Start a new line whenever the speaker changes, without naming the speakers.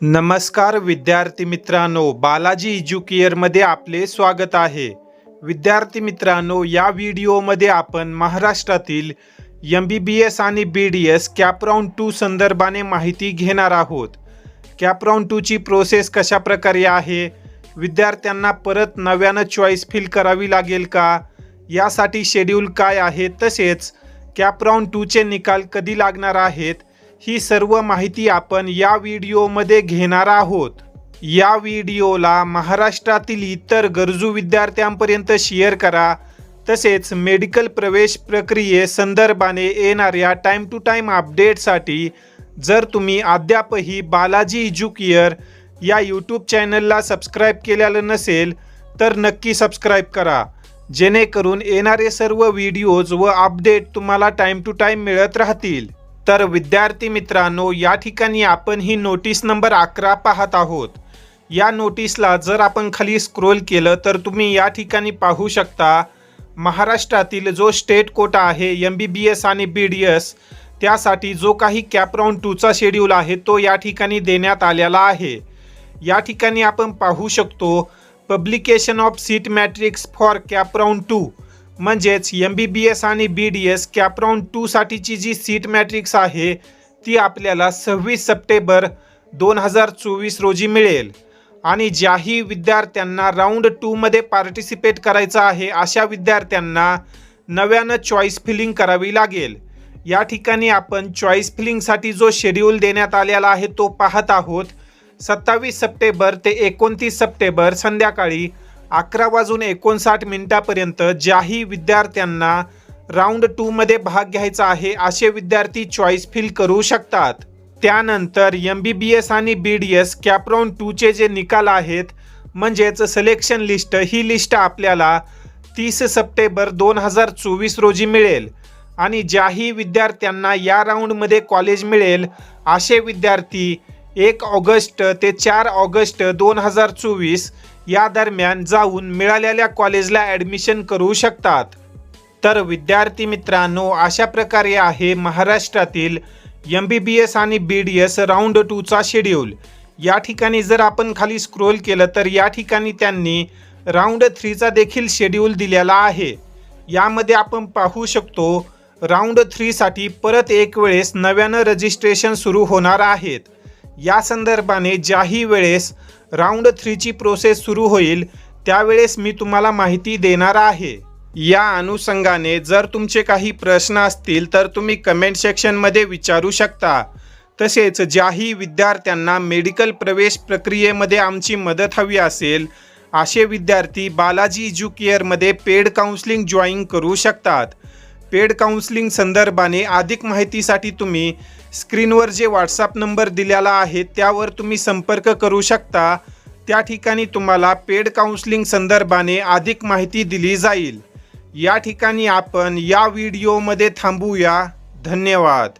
नमस्कार विद्यार्थी मित्रांनो बालाजी एज्युकेअरमध्ये आपले स्वागत आहे. विद्यार्थी मित्रांनो या व्हिडिओमध्ये आपण महाराष्ट्रातील एम बी बी एस आणि B D S cap round two संदर्भाने माहिती घेणार आहोत. कॅपराऊंड टूची प्रोसेस कशा प्रकारे आहे? विद्यार्थ्यांना परत नव्यानं चॉईस फिल करावी लागेल का? यासाठी शेड्यूल काय आहे? तसेच कॅपराऊंड टूचे निकाल कधी लागणार आहेत? ही सर्व माहिती आपण या व्हिडिओमध्ये घेणार आहोत. या व्हिडिओला महाराष्ट्रातील इतर गरजू विद्यार्थ्यांपर्यंत शेअर करा. तसेच मेडिकल प्रवेश प्रक्रिये संदर्भाने येणाऱ्या टाईम टू टाईम अपडेटसाठी जर तुम्ही अद्यापही बालाजी एज्युकेअर या यूट्यूब चॅनलला सबस्क्राईब केलेलं नसेल तर नक्की सबस्क्राईब करा. जेणेकरून येणारे सर्व व्हिडिओज व अपडेट तुम्हाला टाईम टू टाईम मिळत राहतील. तर विद्यार्थी मित्रांनो या ठिकाणी आपण ही नोटीस नंबर अकरा पाहत आहोत. या नोटीसला जर आपण खाली स्क्रोल केलं तर तुम्ही या ठिकाणी पाहू शकता महाराष्ट्रातील जो स्टेट कोटा आहे एम बी बी एस आणि बी डी एस त्यासाठी जो काही कॅपराऊंड टूचा शेड्यूल आहे तो या ठिकाणी देण्यात आलेला आहे. या ठिकाणी आपण पाहू शकतो publication of seat matrix for cap round two म्हणजेच एम बी बी एस आणि B D S cap round टूसाठीची जी सीट मॅट्रिक्स आहे ती आपल्याला सव्वीस सप्टेंबर दोन हजार चोवीस रोजी मिळेल. आणि ज्याही विद्यार्थ्यांना राऊंड टूमध्ये पार्टिसिपेट करायचं आहे अशा विद्यार्थ्यांना नव्यानं चॉईस फिलिंग करावी लागेल. या ठिकाणी आपण चॉईस फिलिंगसाठी जो शेड्यूल देण्यात आलेला आहे तो पाहत आहोत. सत्तावीस सप्टेंबर ते एकोणतीस सप्टेंबर संध्याकाळी अकरा वाजून एकोणसाठ मिनिटापर्यंत ज्याही विद्यार्थ्यांना राऊंड टूमध्ये भाग घ्यायचा आहे असे विद्यार्थी चॉईस फिल करू शकतात. त्यानंतर एम बी बी एस आणि बी डी एस कॅपराऊंड टूचे जे निकाल आहेत म्हणजेच सिलेक्शन लिस्ट ही लिस्ट आपल्याला तीस सप्टेंबर दोन हजार चोवीस रोजी मिळेल. आणि ज्याही विद्यार्थ्यांना या राऊंडमध्ये कॉलेज मिळेल असे विद्यार्थी एक ऑगस्ट ते चार ऑगस्ट दोन हजार चोवीस या दरम्यान जाऊन मिळालेल्या कॉलेजला ॲडमिशन करू शकतात. तर विद्यार्थी मित्रांनो अशा प्रकारे आहे महाराष्ट्रातील एम बी बी एस आणि बी डी एस राऊंड टूचा शेड्यूल या ठिकाणी जर आपण खाली स्क्रोल केलं तर या ठिकाणी त्यांनी राऊंड थ्रीचा देखील शेड्यूल दिलेला आहे. यामध्ये आपण पाहू शकतो राऊंड थ्रीसाठी परत एक वेळेस नव्यानं रजिस्ट्रेशन सुरू होणार आहेत. या संदर्भाने ज्याही वेळेस राऊंड थ्रीची प्रोसेस सुरू होईल त्यावेळेस मी तुम्हाला माहिती देणार आहे. या अनुषंगाने जर तुमचे काही प्रश्न असतील तर तुम्ही कमेंट सेक्शनमध्ये विचारू शकता. तसेच ज्याही विद्यार्थ्यांना मेडिकल प्रवेश प्रक्रियेमध्ये आमची मदत हवी असेल असे विद्यार्थी बालाजी एज्युकेअरमध्ये पेड काउन्सिलिंग जॉईन करू शकतात. पेड काउन्सिलिंग संदर्भाने अधिक माहितीसाठी तुम्ही स्क्रीनवर जे व्हॉट्सअप नंबर दिलेला आहे त्यावर तुम्ही संपर्क करू शकता. त्या ठिकाणी तुम्हाला पेड काउन्सिलिंग संदर्भाने अधिक माहिती दिली जाईल. या ठिकाणी आपण या व्हिडिओमध्ये थांबूया. धन्यवाद.